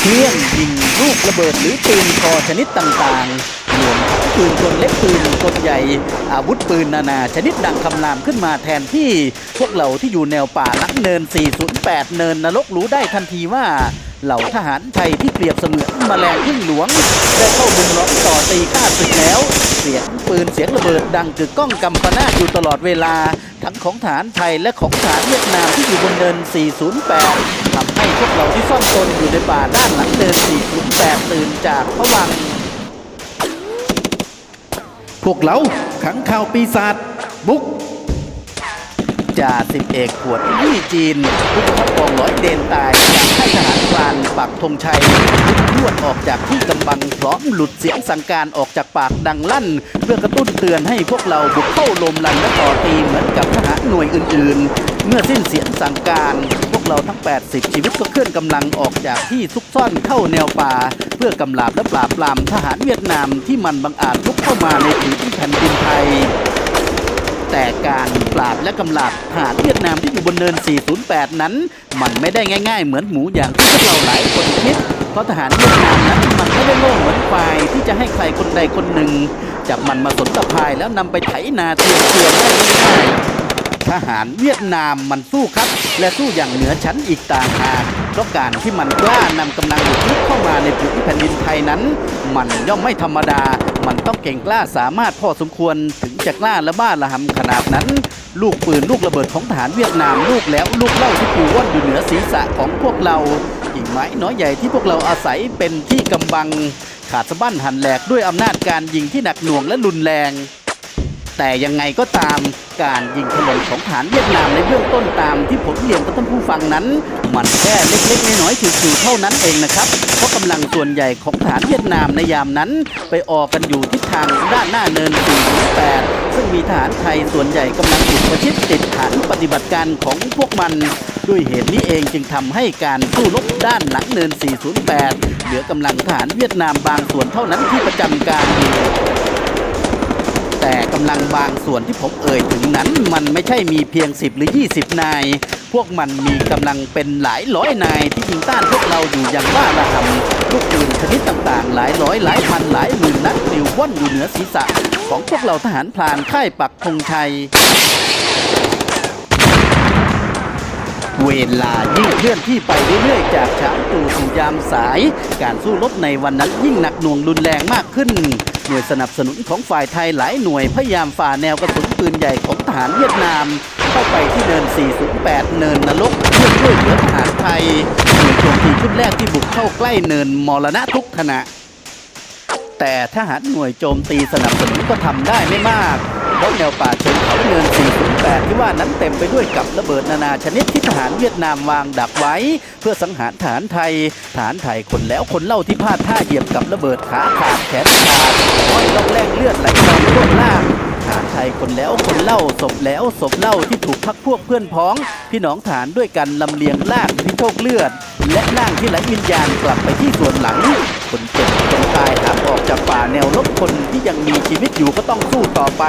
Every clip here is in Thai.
เครื่องยิงลูกระเบิดหรือปืนคอชนิดต่างๆรวมทั้ง ปืนกลเล็กปืนกลใหญ่อาวุธปืนนานา ชนิดดังคำรามขึ้นมาแทนที่พวกเราที่อยู่แนวป่าลังเนิน 408 เนินนรกรู้ได้ทันทีว่าเหล่าทหารไทยที่เปรียบเสมือนแมลงพึ่งหลวง ได้เข้ามุงล้อมต่อตีข้าศึกแล้ว เสียงปืนเสียงระเบิดดังกึกก้องกำปนาตอยู่ตลอดเวลา ทั้งของฐานไทยและของฐานเวียดนามที่อยู่บนเนิน 408ทำให้พวกเราที่ซ่อนตนอยู่ในป่าด้านหลังเนิน 408 ตื่นจากพวัง พวกเราขังข่าวปีศาจบุก จ่าสิบเอกขวดยี่จีนผู้บังคับกองร้อยเดนตายจากทหารพรานปักธงชัยพุ่งพรวดออกจากที่กำบังพร้อมหลุดเสียงสั่งการออกจากปากดังลั่น เพื่อกระตุ้นเตือนให้พวกเราบุกเข้าลมลันและต่อตีเหมือนกับทหารหน่วยอื่น ๆ เมื่อสิ้นเสียงสั่งการ พวกเราทั้ง 80 ชีวิตก็เคลื่อนกำลังออกจากที่ซุกซ่อนเข้าแนวป่า เพื่อกำลาบและปราบปรามทหารเวียดนามที่มันบังอาจลุกเข้ามาในพื้นที่แผ่นดินไทย แต่การปราบและกำลับทหารเวียดนามที่อยู่บนเนิน 408 นั้น มันไม่ได้ง่าย ๆ เหมือนหมูอย่างที่พวกเราหลายคนคิด เพราะทหารเวียดนามนั้นมันไม่ได้โล่งเหมือนควายที่จะให้ใครคนใดคนหนึ่ง จับมันมาสนตะพายแล้วนำไปไถนาเทียเทียได้ง่ายทหารเวียดนามมันสู้ครับ และสู้อย่างเหนือชั้นอีกต่างหากเพราะการที่มันกล้านำกำลังบุกรุกเข้ามาในพื้นที่แผ่นดินไทยนั้น มันย่อมไม่ธรรมดา มันต้องเก่งกล้าสามารถพอสมควรถึ จะกล้าและบ้าระหำขนาดนั้น ลูกปืนลูกระเบิดของทหารเวียดนามลูกแล้วลูกเล่าที่ปูว่อนอยู่เหนือศีรษะของพวกเรากิ่งไม้น้อยใหญ่ที่พวกเราอาศัยเป็นที่กำบัง ขาดสะบั้นหันแหลกด้วยอำนาจการยิงที่หนักหน่วงและรุนแรง แต่ยังไงก็ตามการยิงถล่มของฐานเวียดนามในเบื้องต้นตามที่ผมเรียนกับท่านผู้ฟังนั้น มันแค่เล็กๆน้อยๆจิ๋วๆเท่านั้นเองนะครับ เพราะกำลังส่วนใหญ่ของฐานเวียดนามในยามนั้น ไปออกกันอยู่ทิศทางด้านหน้าเนิน 4 8 ซึ่งมีฐานไทยส่วนใหญ่กำลังถูกประชิดติดฐานปฏิบัติการของพวกมัน ด้วยเหตุนี้เองจึงทำให้การสู้รบด้านหลังเนิน 408 เหลือกำลังทหารเวียดนามบางส่วนเท่านั้นที่ประจำการอยู่แต่กำลังบางส่วนที่ผมเอ่ยถึงนั้น มันไม่ใช่มีเพียง 10 หรือ 20 นาย พวกมันมีกำลังเป็นหลายร้อยนายที่ยิงต้านพวกเราอยู่อย่างว่าระหำลูกปืนชนิดต่างๆ หลายร้อยหลายพันหลายหมื่นนัดปลิวว่อนอยู่เหนือศีรษะ ของพวกเราทหารพรานค่ายปักธงชัย เวลายิ่งเคลื่อนที่ไปเรื่อยๆ จากเช้าตู่สู่ยามสาย การสู้รบในวันนั้นยิ่งหนักหน่วงรุนแรงมากขึ้น หน่วยสนับสนุนของฝ่ายไทยหลายหน่วยพยายามฝ่าแนวกระสุนปืนใหญ่ของทหารเวียดนาม เข้าไปที่เนิน 408 เนินนรกเพื่อช่วยเหลือทหารไทยหน่วยโจมตีชุดแรกที่บุกเข้าใกล้เนินมรณะทุกขณะ แต่ทหารหน่วยโจมตีสนับสนุนก็ทำได้ไม่มากเพราะแนวป่าเชิงเขาเนิน 408 ที่ว่านั้นเต็มไปด้วยกับระเบิดนานาชนิดที่ทหารเวียดนามวางดักไว้ เพื่อสังหารทหารไทยทหารไทยคนแล้วคนเล่าที่พลาดท่าเหยียบกับระเบิดขาขาดแขนขาดห้อยล่องแรงเลือดไหลนองท่วมล่างฐานไทยคนแล้วคนเล่าศพแล้วศพเล่าที่ถูกพักพวกเพื่อนพ้อง พี่น้องฐานด้วยกันลำเลียงลากที่โชคเลือด และร่งที่ไหลวิญญาณกลับไปที่ส่วนหลัง คนเจ็บคนตายหามออกจากป่าแนวรบคนที่ยังมีชีวิตอยู่ก็ต้องสู้ต่อไป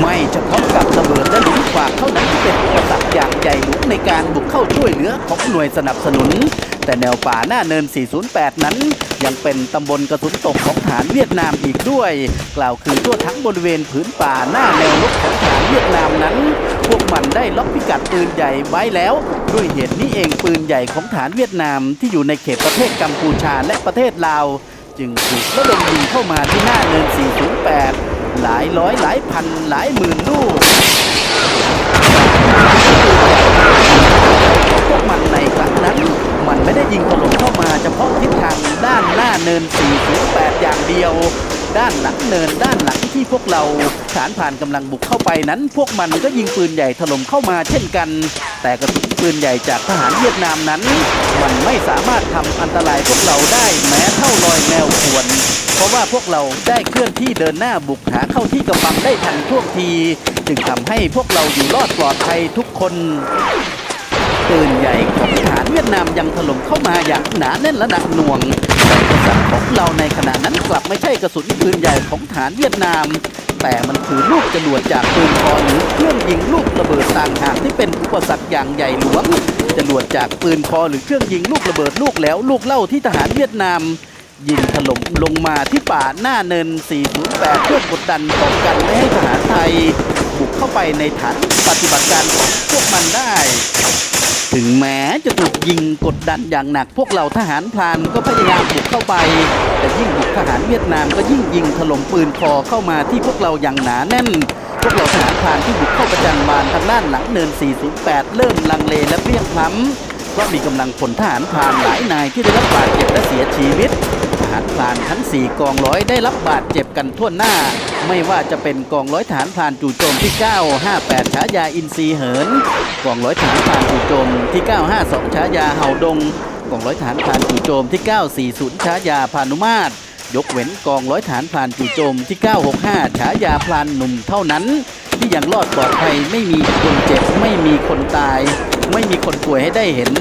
ไม่เฉพาะกับระเบิดและหลุมขวากเท่านั้นที่เป็นอุปสรรคอย่างใหญ่หลวงในการบุกเข้าช่วยเหลือของหน่วยสนับสนุน แต่แนวป่าหน้าเนิน 408 นั้น ยังเป็นตำบลกระสุนตกของฐานเวียดนามอีกด้วย กล่าวคือทั่วทั้งบริเวณผืนป่าหน้าแนวรบของฐานเวียดนามนั้น พวกมันได้ล็อกพิกัดปืนใหญ่ไว้แล้ว ด้วยเหตุนี้เองปืนใหญ่ของฐานเวียดนามที่อยู่ในเขตประเทศกัมพูชาและประเทศลาว จึงถูกระดมยิงเข้ามาที่หน้าเนิน 408 หลายร้อยหลายพันหลายหมื่นลูก พวกมันในครั้งนั้น ไม่ได้ยิงถล่มเข้ามาเฉพาะทิศทางด้านหน้าเนิน 408 อย่างเดียว ด้านหลังเนินด้านหลังที่พวกเราฐานผ่านกำลังบุกเข้าไปนั้น พวกมันก็ยิงปืนใหญ่ถล่มเข้ามาเช่นกัน แต่กระสุนปืนใหญ่จากทหารเวียดนามนั้น มันไม่สามารถทำอันตรายพวกเราได้แม้เท่ารอยแมวขวนเพราะว่าพวกเราได้เคลื่อนที่เดินหน้าบุกหาเข้าที่กำบังได้ทันท่วงที จึงทำให้พวกเราอยู่รอดปลอดภัยทุกคน ปืนใหญ่ของทหารเวียดนามยังถล่มเข้ามาอย่างหนาแน่นและหนักหน่วงแต่กระสุนของเราในขณะนั้นกลับไม่ใช่กระสุนปืนใหญ่ของทหารเวียดนาม แต่มันคือลูกจรวดจากปืนคอหรือเครื่องยิงลูกระเบิดต่างหากที่เป็นอุปสรรคอย่างใหญ่หลวงจรวดจากปืนคอหรือเครื่องยิงลูกระเบิดลูกแล้วลูกเล่าที่ทหารเวียดนามยิงถล่มลงมาที่ป่าหน้าเนิน 408 เพื่อกดดันป้องกันไม่ให้ทหารไทย บุกเข้าไปในฐานปฏิบัติการของพวกมันได้ ถึงแม้จะถูกยิงกดดันอย่างหนัก พวกเราทหารพลานก็พยายามบุกเข้าไป แต่ยิ่งบุกทหารเวียดนามก็ยิ่งยิงถล่มปืนคอเข้ามาที่พวกเราอย่างหนาแน่น พวกเราทหารพลานที่บุกเข้าประจันบานทางด้านหลังเนิน 408 เริ่มลังเลและเพลียงพล้ำเพราะมีกำลังพลทหารพลานหลายนายที่ได้รับบาดเจ็บและเสียชีวิต หารพรานทั้ง 4 กองร้อยได้รับบาดเจ็บกันทั่วหน้า ไม่ว่าจะเป็นกองร้อยทหารพรานจู่โจมที่ 958ฉายาอินทรีเหิน กองร้อยทหารพรานจู่โจมที่ 952ฉายาเห่าดง กองร้อยทหารพรานจู่โจมที่ 940ฉายาพานุมาตรยกเว้นกองร้อยฐานพรานจู่โจมที่ 965ฉายาพรานหนุ่มเท่านั้น ที่ยังรอดปลอดภัยไม่มีคนเจ็บไม่มีคนตาย ไม่มีคนป่วยให้ได้เห็น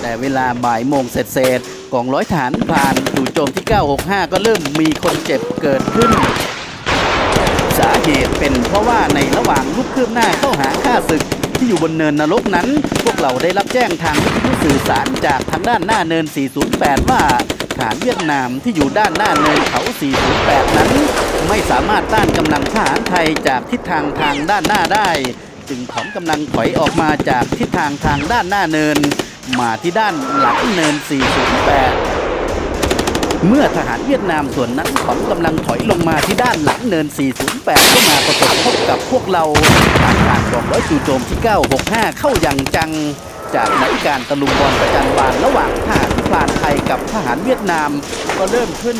แต่เวลาบ่ายโมงเสร็จเศษกองร้อยฐานพรานจู่ โจมที่ 965 ก็เริ่มมีคนเจ็บเกิดขึ้น สาเหตุเป็นเพราะว่าในระหว่างลุกคืบหน้าเข้าหาข้าศึกที่อยู่บนเนินนรกนั้น พวกเราได้รับแจ้งทางวิทยุสื่อสารจากทางด้านหน้าเนิน 408 ว่าฐานเวียดนามที่อยู่ด้านหน้าเนินเขา 408 นั้น ไม่สามารถต้านกำลังทหารไทยจากทิศทางทางด้านหน้าได้ จึงถอนกำลังถอยออกมาจากทิศทางทางด้านหน้าเนิน มาที่ด้านหลังเนิน 408 เมื่อทหารเวียดนามส่วนนั้นถอนกำลังถอยลงมาที่ด้านหลังเนิน 408 ก็มาประสบพบกับพวกเราทางผ่านกองร้อยจู่โจมที่ 965 เข้าอย่างจัง จากนั้นการตะลุมบอลประจันบานระหว่างทหารพลานไทยกับทหารเวียดนาม ก็เริ่มขึ้น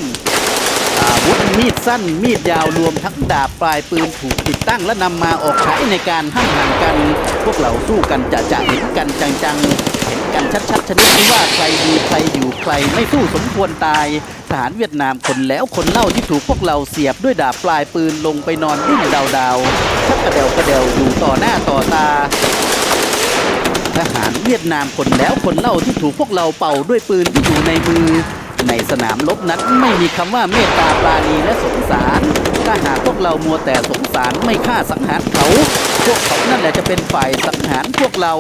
อาวุธมีดสั้นมีดยาวรวมทั้งดาบปลายปืนถูกติดตั้งและนำมาออกใช้ในการห้ามหันกัน พวกเราสู้กันจะจะเห็นกันจังๆ เห็นกันชัดๆชนิดที่ว่าใครดีใครอยู่ใครไม่สู้สมควรตายทหารเวียดนามคนแล้วคนเล่าที่ถูกพวกเราเสียบด้วยดาบปลายปืนลงไปนอนดิ้นดาวๆชักกระเดวกระเดวอยู่ต่อหน้าต่อตาทหารเวียดนามคนแล้วคนเล่าที่ถูกพวกเราเป่าด้วยปืนที่อยู่ในมือ ในสนามรบนั้นไม่มีคำว่าเมตตาปราณีและสงสาร ถ้าหากพวกเรามัวแต่สงสารไม่ฆ่าสังหารเขา พวกเขานั่นแหละจะเป็นฝ่ายสังหารพวกเรา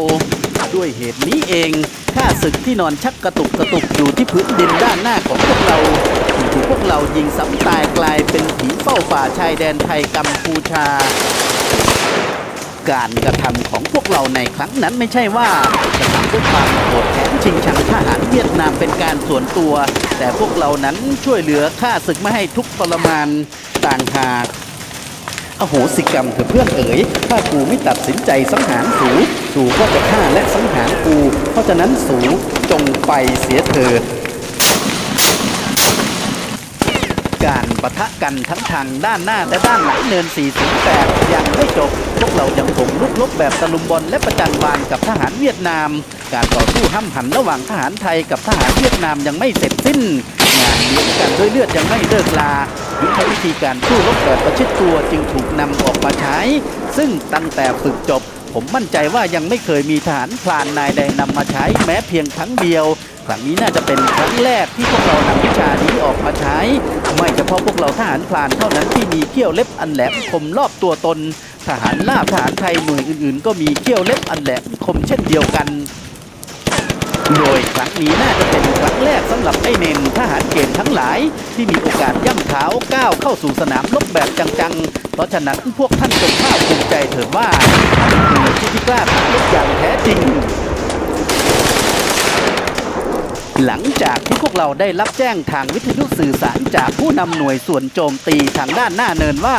ด้วยเหตุนี้เองข้าศึกที่นอนชักกระตุกกระตุกอยู่ที่พื้นดินด้านหน้าของพวกเราถูกพวกเรายิงซ้ำตายกลายเป็นผีเฝ้าป่าชายแดนไทยกัมพูชา การกระทำของพวกเราในครั้งนั้นไม่ใช่ว่าจะทำด้วยความโกรธแค้นชิงชังทหารเวียดนามเป็นการส่วนตัว แต่พวกเรานั้นช่วยเหลือข้าศึกไม่ให้ทุกข์ทรมานต่างหาก อโหสิกรรมเถอะเพื่อนเอ๋ย ถ้ากูไม่ตัดสินใจสังหารสูสูก็จะฆ่าและสังหารกู เพราะฉะนั้นสูจงไปเสียเถิด การประทะกันทั้งทางด้านหน้าและด้านหลังเนิน 408 ยังไม่จบ พวกเรายังคงลุกลบแบบตะลุมบอลและประจันบานกับทหารเวียดนาม การต่อสู้ห้ำหันระหว่างทหารไทยกับทหารเวียดนามยังไม่เสร็จสิ้น งานเลี้ยงกันด้วยเลือดยังไม่เลิกลา ยุทธวิธีการสู้รบแบบประชิดตัวจึงถูกนำออกมาใช้ ซึ่งตั้งแต่ฝึกจบ ผมมั่นใจว่ายังไม่เคยมีทหารพลานนายใดนำมาใช้แม้เพียงครั้งเดียวครั้งนี้น่าจะเป็นครั้งแรกที่พวกเรานำวิชานี้ออกมาใช้ ไม่เฉพาะพวกเราทหารพลานเท่านั้นที่มีเขี้ยวเล็บอันแหลมคมรอบตัวตน ทหารลาบทหารไทยหน่วยอื่นๆ ก็มีเขี้ยวเล็บอันแหลมคมเช่นเดียวกัน โดยครั้งนี้น่าจะเป็นครั้งแรกสำหรับไอ้เนนทหารเกณฑ์ทั้งหลาย ที่มีโอกาสย่ำเท้าก้าวเข้าสู่สนามรบแบบจังๆ เพราะฉะนั้นพวกท่านจงภาคภูมิใจเถิดว่าท่านคือผู้ที่กล้าขับรบอย่างแท้จริง หลังจากที่พวกเราได้รับแจ้งทางวิทยุสื่อสารจากผู้นำหน่วยส่วนโจมตีทางด้านหน้าเนินว่า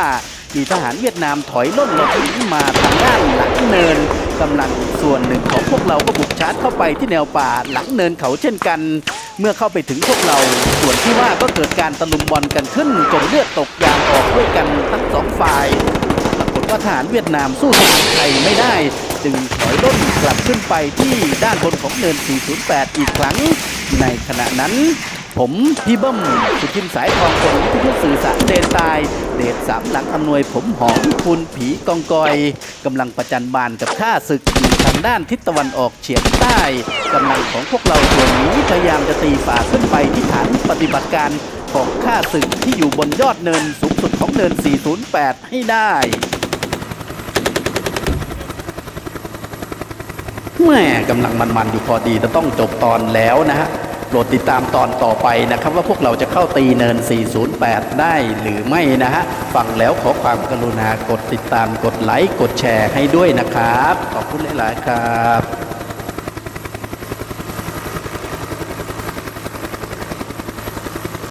มีทหารเวียดนามถอยล่นหลบหนีมาทางด้านหลังเนิน กำลังส่วนหนึ่งของพวกเราก็บุกชาร์จเข้าไปที่แนวป่าหลังเนินเขาเช่นกัน เมื่อเข้าไปถึงพวกเรา ส่วนที่ว่าก็เกิดการตะลุมบอลกันขึ้นจนเลือดตกยางออกด้วยกันทั้งสองฝ่ายปรากฏว่าทหารเวียดนามสู้ทหารไทยไม่ได้ จึงถอยร่นกลับขึ้นไปที่ด้านบนของเนิน 408 อีกครั้ง ในขณะนั้น ผมพี่เบิ้มสุทินสายทองคนวิทยุสื่อสารเดนตาย เดชสามหลังอำนวยผมหอมคุณผีกองกอยกำลังประจันบานกับข้าศึกทางด้านทิศตะวันออกเฉียงใต้กำลังของพวกเราส่วนนี้พยายามจะตีฝ่าขึ้นไปที่ฐานปฏิบัติการของข้าศึกที่อยู่บนยอดเนินสูงสุดของเนิน 408 ให้ได้แม่กำลังมันๆอยู่พอดีจะต้องจบตอนแล้วนะฮะ โปรดติดตามตอนต่อไปนะครับ ว่าพวกเราจะเข้าตีเนิน 408 ได้หรือไม่นะฮะฟังแล้วขอความกรุณากดติดตามกดไลค์กดแชร์ให้ด้วยนะครับ ขอบคุณหลาย ๆ ครับ